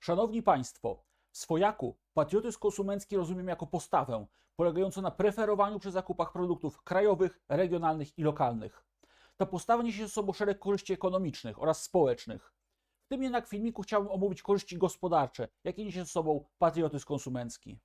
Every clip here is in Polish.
Szanowni Państwo, w swojaku patriotyzm konsumencki rozumiem jako postawę polegającą na preferowaniu przy zakupach produktów krajowych, regionalnych i lokalnych. Ta postawa niesie ze sobą szereg korzyści ekonomicznych oraz społecznych. W tym jednak filmiku chciałbym omówić korzyści gospodarcze, jakie niesie ze sobą patriotyzm konsumencki.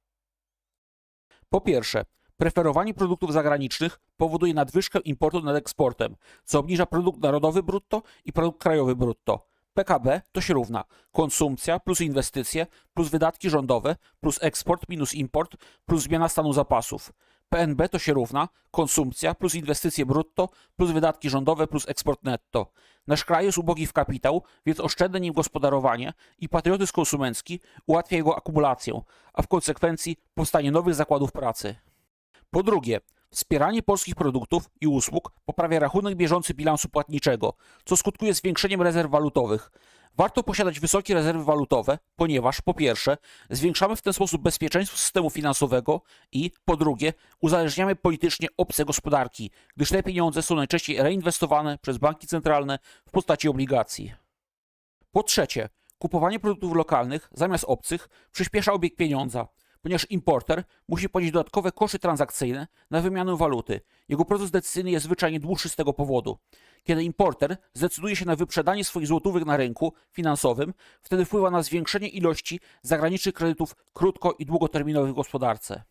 Po pierwsze, preferowanie produktów zagranicznych powoduje nadwyżkę importu nad eksportem, co obniża produkt narodowy brutto i produkt krajowy brutto. PKB to się równa konsumpcja plus inwestycje plus wydatki rządowe plus eksport minus import plus zmiana stanu zapasów. PNB to się równa konsumpcja plus inwestycje brutto plus wydatki rządowe plus eksport netto. Nasz kraj jest ubogi w kapitał, więc oszczędne nim gospodarowanie i patriotyzm konsumencki ułatwia jego akumulację, a w konsekwencji powstanie nowych zakładów pracy. Po drugie, wspieranie polskich produktów i usług poprawia rachunek bieżący bilansu płatniczego, co skutkuje zwiększeniem rezerw walutowych. Warto posiadać wysokie rezerwy walutowe, ponieważ po pierwsze, zwiększamy w ten sposób bezpieczeństwo systemu finansowego i po drugie, uzależniamy politycznie obce gospodarki, gdyż te pieniądze są najczęściej reinwestowane przez banki centralne w postaci obligacji. Po trzecie, kupowanie produktów lokalnych zamiast obcych przyspiesza obieg pieniądza, ponieważ importer musi ponieść dodatkowe koszty transakcyjne na wymianę waluty. Jego proces decyzyjny jest zwyczajnie dłuższy z tego powodu. Kiedy importer zdecyduje się na wyprzedanie swoich złotówek na rynku finansowym, wtedy wpływa na zwiększenie ilości zagranicznych kredytów krótko i długoterminowych w gospodarce.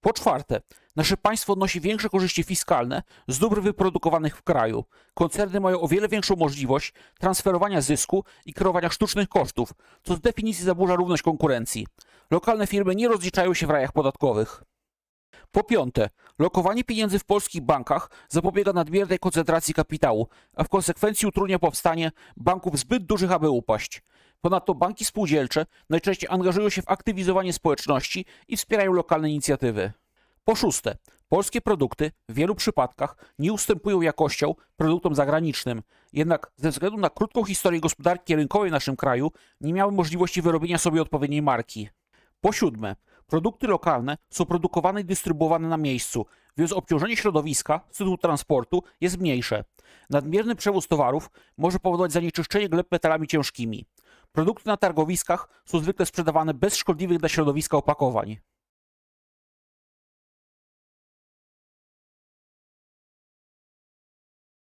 Po czwarte, nasze państwo odnosi większe korzyści fiskalne z dóbr wyprodukowanych w kraju. Koncerny mają o wiele większą możliwość transferowania zysku i kreowania sztucznych kosztów, co z definicji zaburza równość konkurencji. Lokalne firmy nie rozliczają się w rajach podatkowych. Po piąte, lokowanie pieniędzy w polskich bankach zapobiega nadmiernej koncentracji kapitału, a w konsekwencji utrudnia powstanie banków zbyt dużych, aby upaść. Ponadto banki spółdzielcze najczęściej angażują się w aktywizowanie społeczności i wspierają lokalne inicjatywy. Po szóste, polskie produkty w wielu przypadkach nie ustępują jakością produktom zagranicznym, jednak ze względu na krótką historię gospodarki rynkowej w naszym kraju nie miały możliwości wyrobienia sobie odpowiedniej marki. Po siódme, produkty lokalne są produkowane i dystrybuowane na miejscu, więc obciążenie środowiska z tytułu transportu jest mniejsze. Nadmierny przewóz towarów może powodować zanieczyszczenie gleb metalami ciężkimi. Produkty na targowiskach są zwykle sprzedawane bez szkodliwych dla środowiska opakowań.